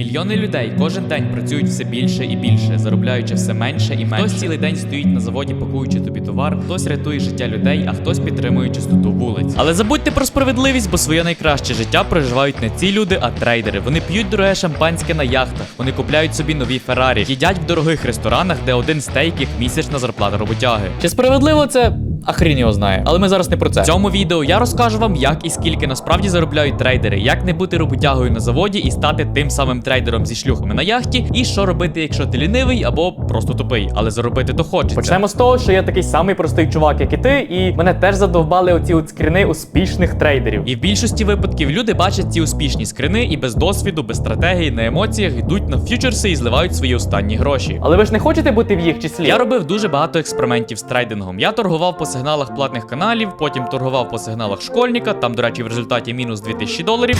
Мільйони людей кожен день працюють все більше і більше, заробляючи все менше і менше. Хтось цілий день стоїть на заводі, пакуючи тобі товар, хтось рятує життя людей, а хтось підтримує чистоту вулиць. Але забудьте про справедливість, бо своє найкраще життя проживають не ці люди, а трейдери. Вони п'ють дороге шампанське на яхтах, вони купляють собі нові Феррарі, їдять в дорогих ресторанах, де один стейк їх місячна зарплата роботяги. Чи справедливо це? А хрін його знає, але ми зараз не про це. В цьому відео я розкажу вам, як і скільки насправді заробляють трейдери, як не бути роботягою на заводі і стати тим самим трейдером зі шлюхами на яхті, і що робити, якщо ти лінивий або просто тупий, але заробити то хочеться. Почнемо з того, що я такий самий простий чувак, як і ти, і мене теж задовбали оці от скріни успішних трейдерів. І в більшості випадків люди бачать ці успішні скрини і без досвіду, без стратегії, на емоціях йдуть на фьючерси і зливають свої останні гроші. Але ви ж не хочете бути в їх числі? Я робив дуже багато експериментів з трейдингом. Я торгував по сигналах платних каналів, потім торгував по сигналах школьника. Там, до речі, в результаті мінус 2000 доларів.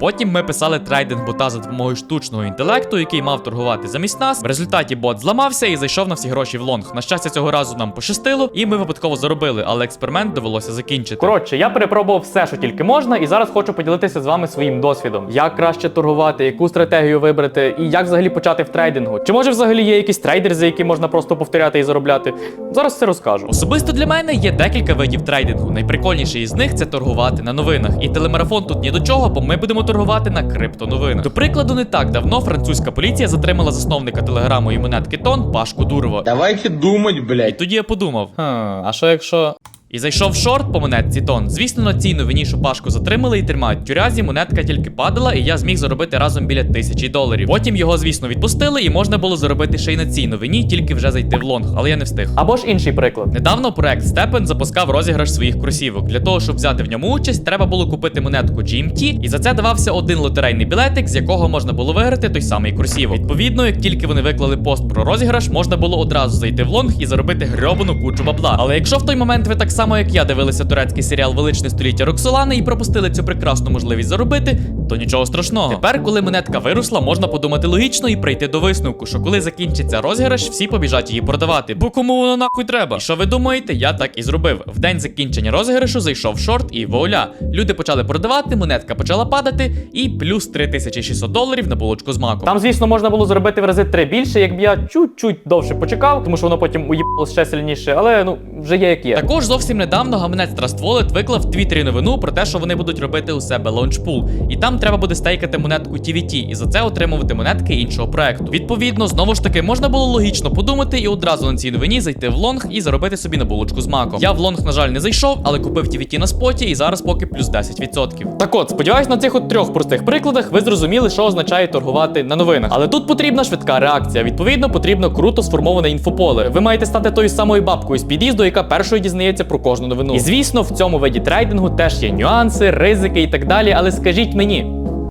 Потім ми писали трейдинг бота за допомогою штучного інтелекту, який мав торгувати замість нас. В результаті бот зламався і зайшов на всі гроші в лонг. На щастя, цього разу нам пощастило, і ми випадково заробили, але експеримент довелося закінчити. Коротше, я перепробував все, що тільки можна, і зараз хочу поділитися з вами своїм досвідом. Як краще торгувати, яку стратегію вибрати, і як взагалі почати в трейдингу. Чи може взагалі є якісь трейдери, за які можна просто повторяти і заробляти? Зараз все розкажу. Особисто для мене є декілька видів трейдингу. Найприкольніший із них це торгувати на новинах. І телемарафон тут ні до чого, бо ми будемо торгувати на криптоновинах. До прикладу, не так давно французька поліція затримала засновника телеграму і монетки Тон Пашку Дурова. Давайте думать, І тоді я подумав. Хм, а що якщо. І зайшов шорт по монетці тон. Звісно, на цій новині, що Пашку затримали і тримають в тюрязі, монетка тільки падала, і я зміг заробити разом біля тисячі доларів. Потім його, звісно, відпустили, і можна було заробити ще й на цій новині, тільки вже зайти в лонг, але я не встиг. Або ж інший приклад. Недавно проект Степен запускав розіграш своїх кросівок. Для того, щоб взяти в ньому участь, треба було купити монетку GMT, і за це давався один лотерейний білетик, з якого можна було виграти той самий кросівок. Відповідно, як тільки вони виклали пост про розіграш, можна було одразу зайти в лонг і заробити грьобану кучу бабла. Але якщо в той момент ви так само, як я, дивилися турецький серіал Величне століття Роксолани і пропустили цю прекрасну можливість заробити, то нічого страшного. Тепер, коли монетка виросла, можна подумати логічно і прийти до висновку, що коли закінчиться розіграш, всі побіжать її продавати. Бо кому воно нахуй треба? І що ви думаєте? Я так і зробив. В день закінчення розіграшу зайшов шорт і вуаля. Люди почали продавати, монетка почала падати, і плюс 3600 доларів на булочку з маком. Там, звісно, можна було зробити в рази три більше, якби я чуть-чуть довше почекав, тому що воно потім уїбало ще сильніше, але ну вже є як є. Також зовсім недавно гаманець Trust Wallet виклав в Твіттері новину про те, що вони будуть робити у себе лаунчпул. І там треба буде стейкати монетку TVT і за це отримувати монетки іншого проекту. Відповідно, знову ж таки, можна було логічно подумати і одразу на цій новині зайти в лонг і заробити собі на булочку з маком. Я в лонг, на жаль, не зайшов, але купив TVT на споті і зараз поки плюс 10%. Так от, сподіваюсь, на цих от трьох простих прикладах ви зрозуміли, що означає торгувати на новинах. Але тут потрібна швидка реакція. Відповідно, потрібно круто сформоване інфополе. Ви маєте стати тою самою бабкою з під'їзду, яка першою дізнається про кожну новину. І звісно, в цьому виді трейдингу теж є нюанси, ризики і так далі. Але скажіть мені.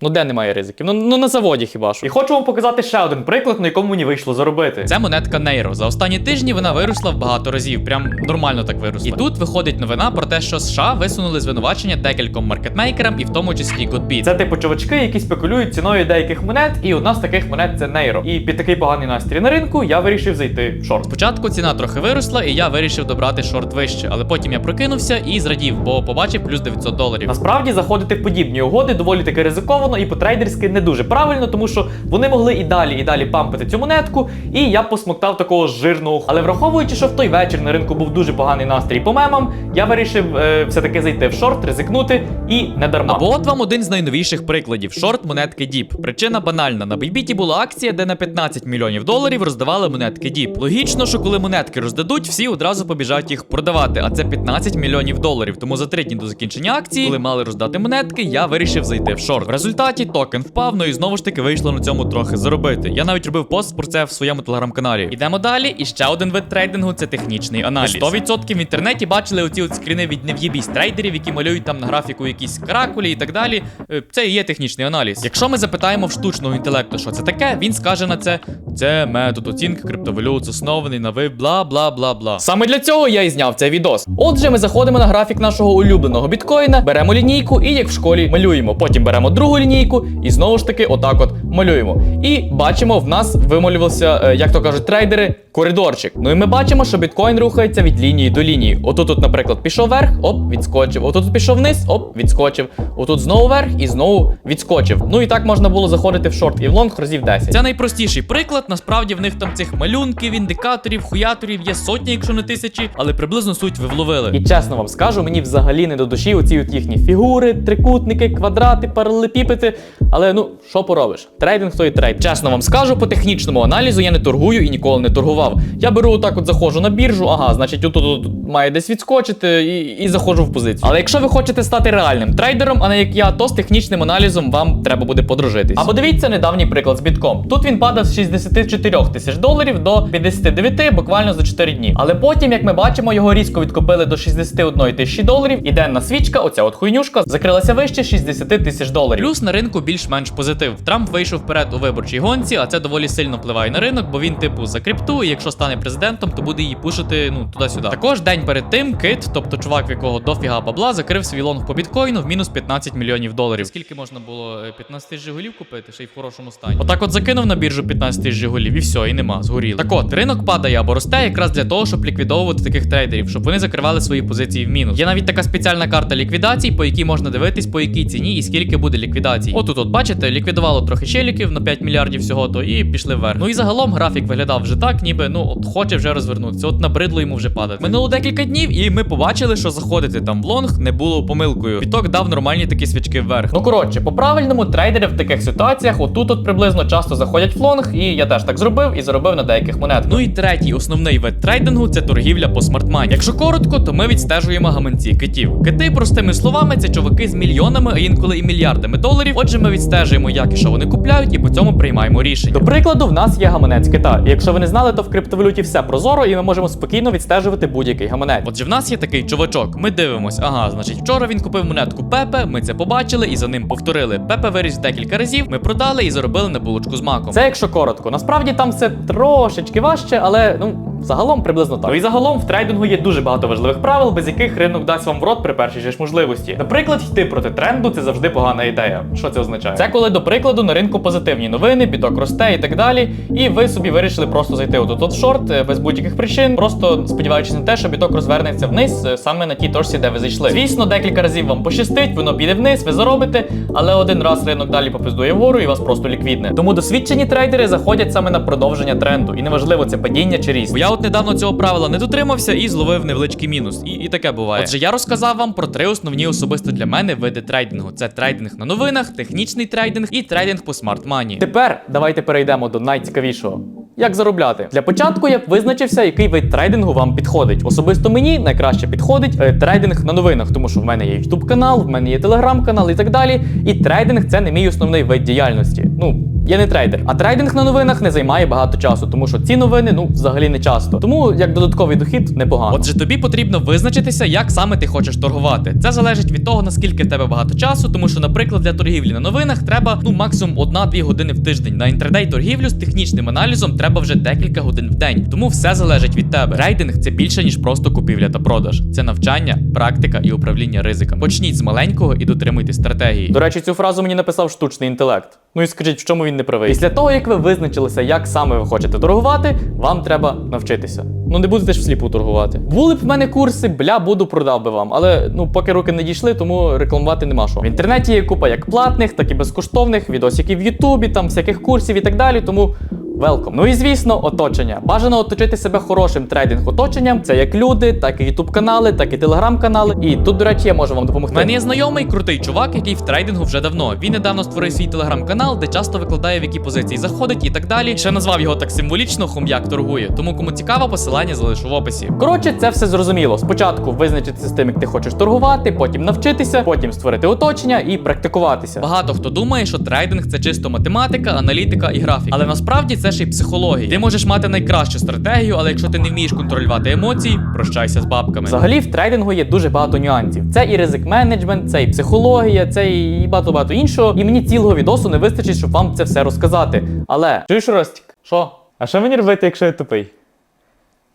Ну де немає ризиків? Ну, ну на заводі хіба що. І хочу вам показати ще один приклад, на якому мені вийшло заробити. Це монетка Нейро. За останні тижні вона виросла в багато разів. Прям нормально так виросла. І тут виходить новина про те, що США висунули звинувачення декільком маркетмейкерам, і в тому числі Godbit. Це типу чувачки, які спекулюють ціною деяких монет, і одна з таких монет це нейро. І під такий поганий настрій на ринку я вирішив зайти в шорт. Спочатку ціна трохи виросла, і я вирішив добрати шорт вище, але потім я прокинувся і зрадів, бо побачив плюс 900 доларів. Насправді заходити в подібні угоди доволі таки ризиковано і по-трейдерськи не дуже правильно, тому що вони могли і далі, і далі пампити цю монетку, і я посмоктав такого жирного. Але враховуючи, що в той вечір на ринку був дуже поганий настрій по мемам, я вирішив е, все-таки зайти в шорт, ризикнути і не дарма. Або от вам один з найновіших прикладів: шорт монетки Діп. Причина банальна. На Бейбіті була акція, де на 15 мільйонів доларів роздавали монетки Діп. Логічно, що коли монетки роздадуть, всі одразу побіжать їх продавати. А це 15 мільйонів доларів. Тому за три дні до закінчення акції, коли мали роздати монетки, я вирішив зайти в шорт. В результаті токен впав, ну і знову ж таки вийшло на цьому трохи заробити. Я навіть робив пост про це в своєму телеграм-каналі. Ідемо далі. І ще один вид трейдингу це технічний аналіз. 100% в інтернеті бачили оці от скріни від нев'єбісь трейдерів, які малюють там на графіку якісь каракулі і так далі. Е, Це і є технічний аналіз. Якщо ми запитаємо в штучного інтелекту, що це таке, він скаже на це: це метод оцінки криптовалют, заснований на ви бла бла бла бла. Саме для цього я і зняв цей відос. Отже, ми заходимо на графік нашого улюбленого біткоїна, беремо лінійку і як в школі малюємо. Потім беремо другу лінійку і знову ж таки отак от малюємо. І бачимо, в нас вималювався, е, як то кажуть, трейдери, коридорчик. Ну і ми бачимо, що біткоін рухається від лінії до лінії. Отут, от, наприклад, пішов вверх, оп, відскочив. Отут пішов вниз, оп, відскочив. Отут знову вверх і знову відскочив. Ну і так можна було заходити в шорт і в лонг разів 10. Це найпростіший приклад. Насправді в них там цих малюнків, індикаторів, хуяторів є сотні, якщо не тисячі, але приблизно суть ви вловили. І чесно вам скажу, мені взагалі не до душі оці от їхні фігури, трикутники, квадрати, паралелепіпеди. Але ну, що поробиш? Трейдинг то і трейд. Чесно вам скажу, по технічному аналізу я не торгую і ніколи не торгував. Я беру отак, от заходжу на біржу, ага, значить, тут, тут, тут має десь відскочити і, і заходжу в позицію. Але якщо ви хочете стати реальним трейдером, а не як я, то з технічним аналізом вам треба буде подружитись. Або дивіться недавній приклад з бітком. Тут він падав з 64 тисяч доларів до 59 буквально за 4 дні. Але потім, як ми бачимо, його різко відкупили до 61 тисячі доларів, і денна свічка, оця от хуйнюшка, закрилася вище 60 тисяч доларів. Плюс на ринку більш-менш позитив. Трамп вийшов вперед у виборчій гонці, а це доволі сильно впливає на ринок, бо він, типу, за крипту, і якщо стане президентом, то буде її пушити ну туди-сюди. Також день перед тим кит, тобто чувак, в якого дофіга бабла, закрив свій лонг по біткоїну в мінус 15 мільйонів доларів. Скільки можна було е, 15 тисяч жигулів купити, ще й в хорошому стані. Отак от закинув на біржу 15 тисяч жигулів, і все, і нема, згоріло. Так от, ринок падає або росте якраз для того, щоб ліквідовувати таких трейдерів, щоб вони закривали свої позиції в мінус. Є навіть така спеціальна карта ліквідацій, по якій можна дивитись, по якій ціні і скільки буде ліквідацій. Отут, от бачите, ліквідувало трохи челіків на 5 мільярдів всього, то і пішли вверх. Ну і загалом графік виглядав вже так, ніби ну от хоче вже розвернутися. От набридло йому вже падати. Минуло декілька днів, і ми побачили, що заходити там в лонг не було помилкою. Біток дав нормальні такі свічки вверх. Ну коротше, по правильному трейдери в таких ситуаціях отут от приблизно часто заходять в лонг, і я теж так зробив і заробив на деяких монетах. Ну і третій основний вид трейдингу це торгівля по смартмані. Якщо коротко, то ми відстежуємо гаманці китів. Кити, простими словами, це чуваки з мільйонами, а інколи і мільярдами доларів. Отже, ми відстежуємо, як і що вони купляють, і по цьому приймаємо рішення. До прикладу, в нас є гаманець кита. І якщо ви не знали, то в криптовалюті все прозоро, і ми можемо спокійно відстежувати будь-який гаманець. Отже, в нас є такий чувачок. Ми дивимось, ага, значить, вчора він купив монетку Пепе. Ми це побачили і за ним повторили. Пепе виріс декілька разів. Ми продали і заробили на булочку з маком. Це якщо коротко. Насправді там все трошечки важче, але ну. Загалом приблизно так. Ну і загалом в трейдингу є дуже багато важливих правил, без яких ринок дасть вам в рот при першій же ж можливості. Наприклад, йти проти тренду це завжди погана ідея. Що це означає? Це коли, до прикладу, на ринку позитивні новини, біток росте і так далі. І ви собі вирішили просто зайти отут от в шорт е, без будь-яких причин, просто сподіваючись на те, що біток розвернеться вниз е, саме на тій точці, де ви зайшли. Звісно, декілька разів вам пощастить, воно піде вниз, ви заробите, але один раз ринок далі попиздує вгору і вас просто ліквідне. Тому досвідчені трейдери заходять саме на продовження тренду, і неважливо це падіння чи ріст. От недавно цього правила не дотримався і зловив невеличкий мінус. І, і таке буває. Отже, я розказав вам про три основні особисто для мене види трейдингу: це трейдинг на новинах, технічний трейдинг і трейдинг по смарт-мані. Тепер давайте перейдемо до найцікавішого. Як заробляти? Для початку я б визначився, який вид трейдингу вам підходить. Особисто мені найкраще підходить е, трейдинг на новинах, тому що в мене є YouTube канал, в мене є телеграм канал і так далі. І трейдинг це не мій основний вид діяльності. Ну, я не трейдер. А трейдинг на новинах не займає багато часу, тому що ці новини ну взагалі не часто. Тому як додатковий дохід непогано. Отже, тобі потрібно визначитися, як саме ти хочеш торгувати. Це залежить від того, наскільки в тебе багато часу, тому що, наприклад, для торгівлі на новинах треба ну максимум 1-2 години в тиждень. На інтрадей торгівлю з технічним аналізом треба вже декілька годин в день. Тому все залежить від тебе. Трейдинг це більше ніж просто купівля та продаж. Це навчання, практика і управління ризиками. Почніть з маленького і дотримуйтесь стратегії. До речі, цю фразу мені написав штучний інтелект. Ну і скажіть, в чому він не правий? Після того, як ви визначилися, як саме ви хочете торгувати, вам треба навчитися. Ну не будете ж всліпу торгувати. Були б в мене курси, бля, буду продав би вам. Але ну поки руки не дійшли, тому рекламувати нема що. В інтернеті є купа як платних, так і безкоштовних, відосиків в Ютубі, там всяких курсів і так далі. Тому. Велком. Ну і звісно, оточення. Бажано оточити себе хорошим трейдинг-оточенням. Це як люди, так і ютуб канали, так і телеграм-канали. І тут, до речі, я можу вам У допомогти. мене є знайомий крутий чувак, який в трейдингу вже давно. Він недавно створив свій телеграм-канал, де часто викладає, в які позиції заходить і так далі. Ще назвав його так символічно хом'як торгує. Тому кому цікаво, посилання залишу в описі. Коротше, це все зрозуміло. Спочатку визначитися з тим, як ти хочеш торгувати, потім навчитися, потім створити оточення і практикуватися. Багато хто думає, що трейдинг це чисто математика, аналітика і графік. Але насправді це ще й психологія. Ти можеш мати найкращу стратегію, але якщо ти не вмієш контролювати емоції, прощайся з бабками. Взагалі в трейдингу є дуже багато нюансів. Це і ризик менеджмент, це і психологія, це і багато багато іншого. І мені цілого відосу не вистачить, щоб вам це все розказати. Але чуєш, Ростік? Що? А що мені робити, якщо я тупий?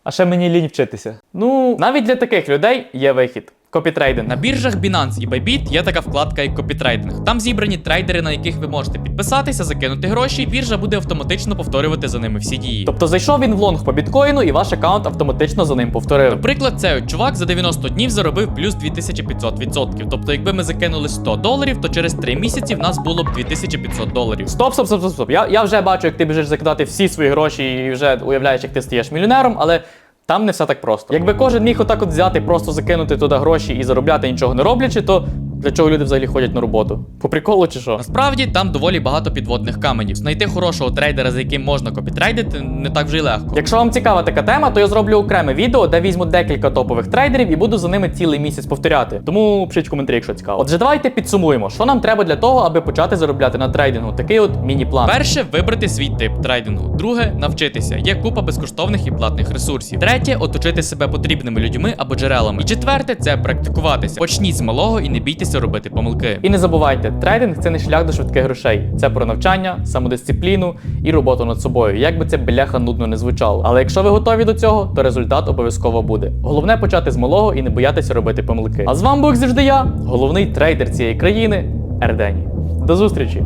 А ще мені лінь вчитися. Ну, навіть для таких людей є вихід. Копітрейдинг. На біржах Binance і Bybit є така вкладка як копітрейдинг. Там зібрані трейдери, на яких ви можете підписатися, закинути гроші, і біржа буде автоматично повторювати за ними всі дії. Тобто зайшов він в лонг по біткоїну, і ваш аккаунт автоматично за ним повторив. Наприклад, цей от чувак за 90 днів заробив плюс 2500%. Тобто, якби ми закинули 100 доларів, то через 3 місяці в нас було б 2500 доларів. Стоп, стоп, стоп, стоп, стоп. Я, я вже бачу, як ти біжиш закидати всі свої гроші і вже уявляєш, як ти стаєш мільйонером, але. Там не все так просто. Якби кожен міг отак от взяти, просто закинути туди гроші і заробляти нічого не роблячи, то для чого люди взагалі ходять на роботу? По приколу чи що? Насправді там доволі багато підводних каменів. Знайти хорошого трейдера, за яким можна копітрейдити, не так вже й легко. Якщо вам цікава така тема, то я зроблю окреме відео, де візьму декілька топових трейдерів і буду за ними цілий місяць повторяти. Тому пишіть коментарі, якщо цікаво. Отже, давайте підсумуємо, що нам треба для того, аби почати заробляти на трейдингу. Такий от міні-план. Перше вибрати свій тип трейдингу. Друге навчитися. Є купа безкоштовних і платних ресурсів. Третє оточити себе потрібними людьми або джерелами. І четверте це практикуватися. Почніть з малого і не бійтеся робити помилки. І не забувайте, трейдинг це не шлях до швидких грошей. Це про навчання, самодисципліну і роботу над собою. Як би це бляха нудно не звучало. Але якщо ви готові до цього, то результат обов'язково буде. Головне почати з малого і не боятися робити помилки. А з вами був завжди я, головний трейдер цієї країни Ердені. До зустрічі!